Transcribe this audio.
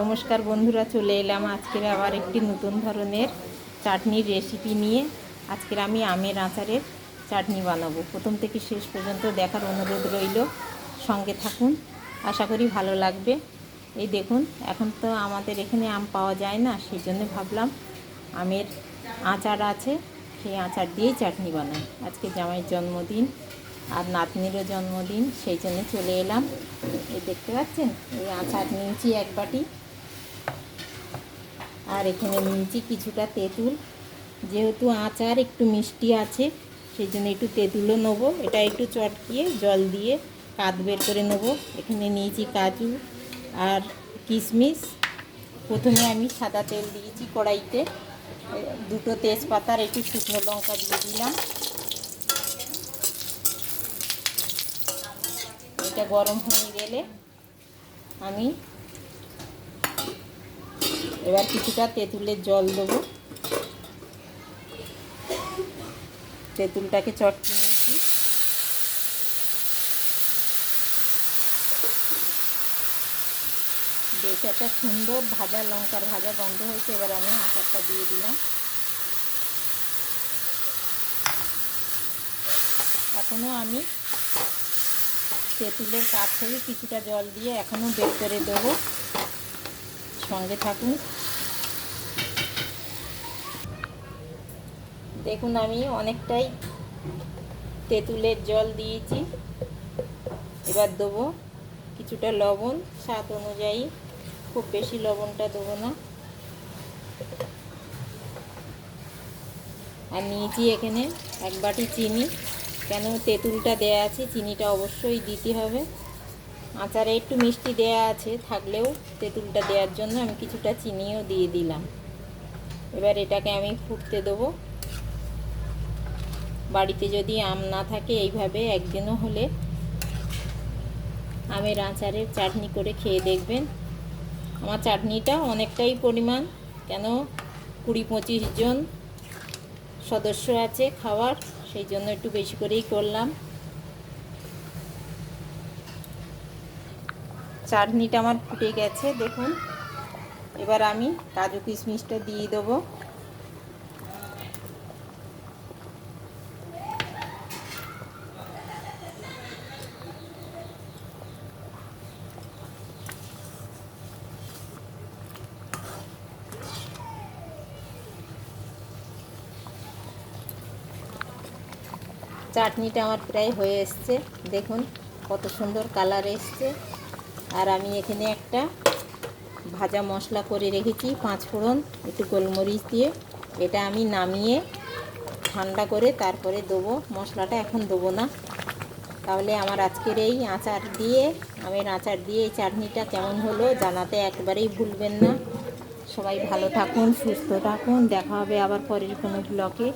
নমস্কার বন্ধুরা, চলে এলাম আজকের আবার একটি নতুন ধরনের চাটনির রেসিপি নিয়ে। আজকের আমি আমের আচারের চাটনি বানাবো। প্রথম থেকে শেষ পর্যন্ত দেখার অনুরোধ রইল, সঙ্গে থাকুন। আশা করি ভালো লাগবে। এই দেখুন, এখন তো আমাদের এখানে আম পাওয়া যায় না, সেই জন্য ভাবলাম আমের আচার আছে, সেই আচার দিয়েই চাটনি বানাই। আজকে জামাইয়ের জন্মদিন আর নাতনিরও জন্মদিন, সেই জন্য চলে এলাম। এই দেখতে পাচ্ছেন? এই আচার নিয়েছি এক বাটি। আর এখানে নিয়েছি কিছুটা তেঁতুল। যেহেতু আচার একটু মিষ্টি আছে, সেই জন্য একটু তেঁতুলও নেব। এটা একটু চটকিয়ে জল দিয়ে কাত বের করে নেব। এখানে নিয়েছি কাজু আর কিশমিশ। প্রথমে আমি সাদা তেল দিয়েছি কড়াইতে। দুটো তেজপাতার একটু শুকনো লঙ্কা দিয়ে দিলাম। এটা গরম হয়ে গেলে আমি এবার কিছুটা তেঁতুলের জল দেবো। তেঁতুলটাকে চটকে নিয়েছি। বেশ একটা সুন্দর ভাজা লঙ্কার ভাজা গন্ধ হয়েছে, এবার আমি আচারটা দিয়ে দিলাম। এখনও আমি তেঁতুলের কাঠ থেকে কিছুটা জল দিয়ে এখনও বের করে দেবো। সঙ্গে থাকুন। দেখুন, আমি অনেকটাই তেঁতুলের জল দিয়েছি। এবার দেবো কিছুটা লবণ। স্বাদ অনুযায়ী খুব বেশি লবণটা দেবো না। আর নিয়েছি এখানে এক বাটি চিনি। কেন তেঁতুলটা দেয়া আছে, চিনিটা অবশ্যই দিতে হবে। আচারে একটু মিষ্টি দেয়া আছে, থাকলেও তেঁতুলটা দেওয়ার জন্য আমি কিছুটা চিনিও দিয়ে দিলাম। এবার এটাকে আমি ফুটতে দেবো। বাড়িতে যদি আম না থাকে, এইভাবে একদিনও হলে আমের আচারের চাটনি করে খেয়ে দেখবেন। আমার চাটনিটা অনেকটাই পরিমাণ, কেন কুড়ি পঁচিশ জন সদস্য আছে খাওয়ার, সেই জন্য একটু বেশি করেই করলাম। চাটনিটা আমার ফুটে গেছে, দেখুন। এবার আমি কাজু কিশমিশটা দিয়ে দেবো। চাটনিটা আমার প্রায় হয়ে এসছে, দেখুন কত সুন্দর কালার এসছে। আর আমি এখানে একটা ভাজা মশলা করে রেখেছি, পাঁচ ফোড়ন, একটু গোলমরিচ দিয়ে। এটা আমি নামিয়ে ঠান্ডা করে তারপরে দেবো। মশলাটা এখন দেবো না। তাহলে আমার আজকের এই আচার দিয়ে, আমের আচার দিয়ে এই চাটনিটা কেমন হলো জানাতে একবারেই ভুলবেন না। সবাই ভালো থাকুন, সুস্থ থাকুন। দেখা হবে আবার পরের কোনো ব্লকে